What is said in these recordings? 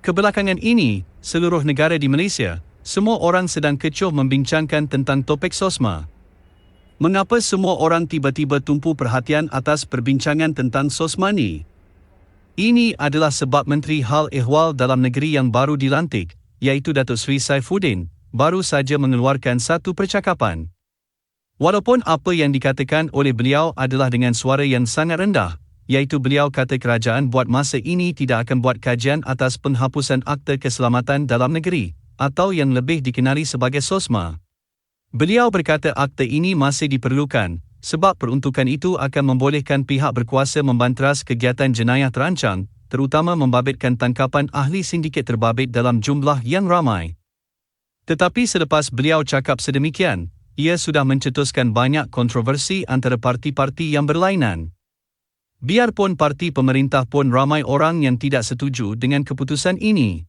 Kebelakangan ini, seluruh negara di Malaysia, semua orang sedang kecoh membincangkan tentang topik sosma. Mengapa semua orang tiba-tiba tumpu perhatian atas perbincangan tentang sosma ni? Ini adalah sebab Menteri Hal Ehwal Dalam Negeri yang baru dilantik, iaitu Datuk Seri Saifuddin, baru saja mengeluarkan satu percakapan. Walaupun apa yang dikatakan oleh beliau adalah dengan suara yang sangat rendah, iaitu beliau kata kerajaan buat masa ini tidak akan buat kajian atas penghapusan Akta Keselamatan Dalam Negeri atau yang lebih dikenali sebagai SOSMA. Beliau berkata akta ini masih diperlukan sebab peruntukan itu akan membolehkan pihak berkuasa membanteras kegiatan jenayah terancang terutama membabitkan tangkapan ahli sindiket terbabit dalam jumlah yang ramai. Tetapi selepas beliau cakap sedemikian, ia sudah mencetuskan banyak kontroversi antara parti-parti yang berlainan. Biarpun parti pemerintah pun ramai orang yang tidak setuju dengan keputusan ini.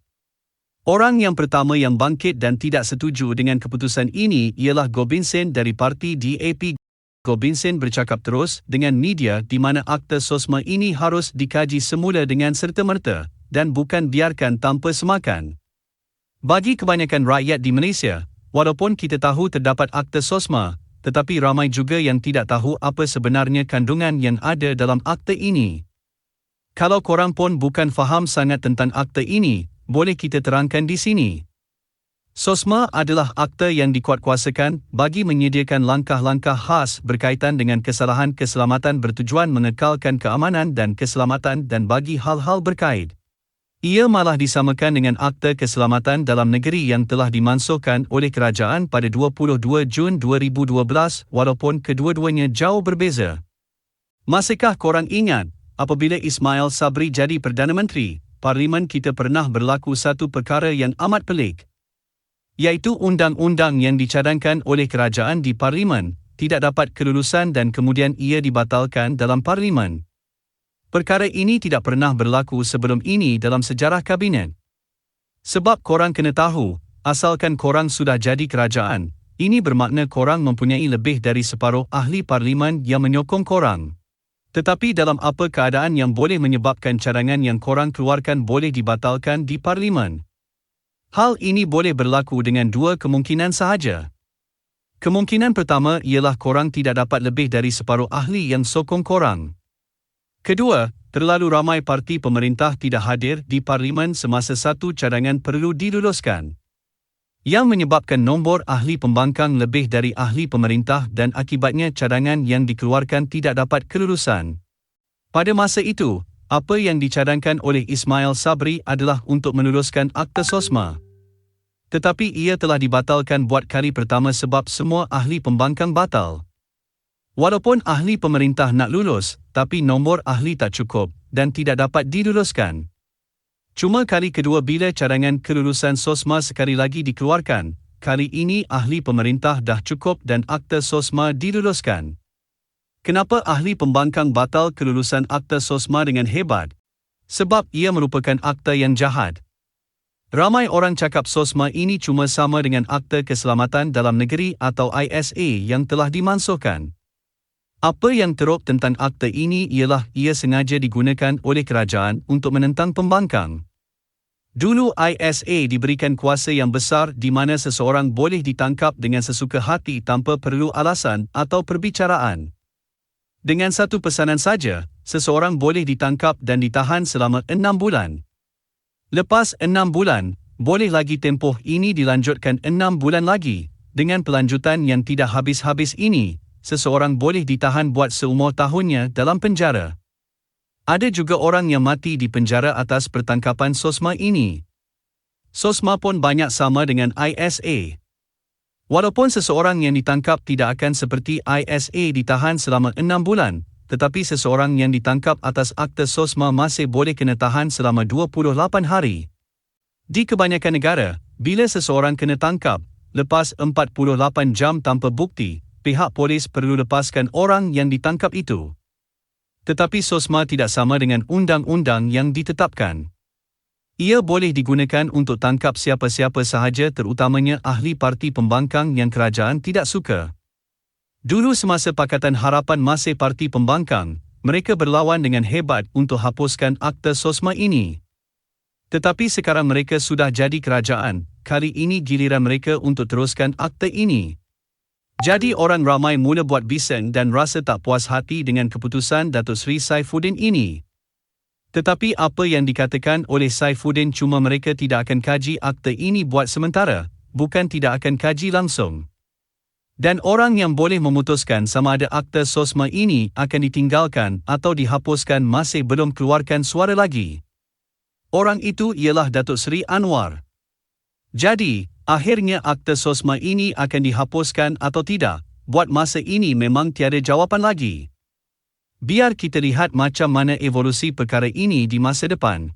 Orang yang pertama yang bangkit dan tidak setuju dengan keputusan ini ialah Gobinsen dari parti DAP. Gobinsen bercakap terus dengan media di mana akta sosma ini harus dikaji semula dengan serta-merta dan bukan biarkan tanpa semakan. Bagi kebanyakan rakyat di Malaysia, walaupun kita tahu terdapat akta sosma, tetapi ramai juga yang tidak tahu apa sebenarnya kandungan yang ada dalam akta ini. Kalau korang pun bukan faham sangat tentang akta ini, boleh kita terangkan di sini. SOSMA adalah akta yang dikuatkuasakan bagi menyediakan langkah-langkah khas berkaitan dengan kesalahan keselamatan bertujuan mengekalkan keamanan dan keselamatan dan bagi hal-hal berkait. Ia malah disamakan dengan Akta Keselamatan Dalam Negeri yang telah dimansuhkan oleh kerajaan pada 22 Jun 2012 walaupun kedua-duanya jauh berbeza. Masihkah korang ingat apabila Ismail Sabri jadi Perdana Menteri, Parlimen kita pernah berlaku satu perkara yang amat pelik. Iaitu undang-undang yang dicadangkan oleh kerajaan di Parlimen tidak dapat kelulusan dan kemudian ia dibatalkan dalam Parlimen. Perkara ini tidak pernah berlaku sebelum ini dalam sejarah kabinet. Sebab korang kena tahu, asalkan korang sudah jadi kerajaan, ini bermakna korang mempunyai lebih dari separuh ahli parlimen yang menyokong korang. Tetapi dalam apa keadaan yang boleh menyebabkan cadangan yang korang keluarkan boleh dibatalkan di parlimen? Hal ini boleh berlaku dengan dua kemungkinan sahaja. Kemungkinan pertama ialah korang tidak dapat lebih dari separuh ahli yang sokong korang. Kedua, terlalu ramai parti pemerintah tidak hadir di parlimen semasa satu cadangan perlu diluluskan. Yang menyebabkan nombor ahli pembangkang lebih dari ahli pemerintah dan akibatnya cadangan yang dikeluarkan tidak dapat kelulusan. Pada masa itu, apa yang dicadangkan oleh Ismail Sabri adalah untuk meluluskan Akta Sosma. Tetapi ia telah dibatalkan buat kali pertama sebab semua ahli pembangkang batal. Walaupun ahli pemerintah nak lulus, tapi nombor ahli tak cukup dan tidak dapat diluluskan. Cuma kali kedua bila cadangan kelulusan SOSMA sekali lagi dikeluarkan, kali ini ahli pemerintah dah cukup dan akta SOSMA diluluskan. Kenapa ahli pembangkang batal kelulusan akta SOSMA dengan hebat? Sebab ia merupakan akta yang jahat. Ramai orang cakap SOSMA ini cuma sama dengan Akta Keselamatan Dalam Negeri atau ISA yang telah dimansuhkan. Apa yang teruk tentang akta ini ialah ia sengaja digunakan oleh kerajaan untuk menentang pembangkang. Dulu ISA diberikan kuasa yang besar di mana seseorang boleh ditangkap dengan sesuka hati tanpa perlu alasan atau perbicaraan. Dengan satu pesanan saja, seseorang boleh ditangkap dan ditahan selama enam bulan. Lepas enam bulan, boleh lagi tempoh ini dilanjutkan enam bulan lagi, dengan pelanjutan yang tidak habis-habis ini, seseorang boleh ditahan buat seumur tahunnya dalam penjara. Ada juga orang yang mati di penjara atas pertangkapan SOSMA ini. SOSMA pun banyak sama dengan ISA. Walaupun seseorang yang ditangkap tidak akan seperti ISA ditahan selama enam bulan, tetapi seseorang yang ditangkap atas akta SOSMA masih boleh kena tahan selama 28 hari. Di kebanyakan negara, bila seseorang kena tangkap, lepas 48 jam tanpa bukti, pihak polis perlu lepaskan orang yang ditangkap itu. Tetapi SOSMA tidak sama dengan undang-undang yang ditetapkan. Ia boleh digunakan untuk tangkap siapa-siapa sahaja terutamanya ahli parti pembangkang yang kerajaan tidak suka. Dulu semasa Pakatan Harapan masih parti pembangkang, mereka berlawan dengan hebat untuk hapuskan akta SOSMA ini. Tetapi sekarang mereka sudah jadi kerajaan, kali ini giliran mereka untuk teruskan akta ini. Jadi orang ramai mula buat bising dan rasa tak puas hati dengan keputusan Datuk Seri Saifuddin ini. Tetapi apa yang dikatakan oleh Saifuddin cuma mereka tidak akan kaji akta ini buat sementara, bukan tidak akan kaji langsung. Dan orang yang boleh memutuskan sama ada akta sosma ini akan ditinggalkan atau dihapuskan masih belum keluarkan suara lagi. Orang itu ialah Datuk Seri Anwar. Jadi, akhirnya akta sosma ini akan dihapuskan atau tidak, buat masa ini memang tiada jawapan lagi. Biar kita lihat macam mana evolusi perkara ini di masa depan.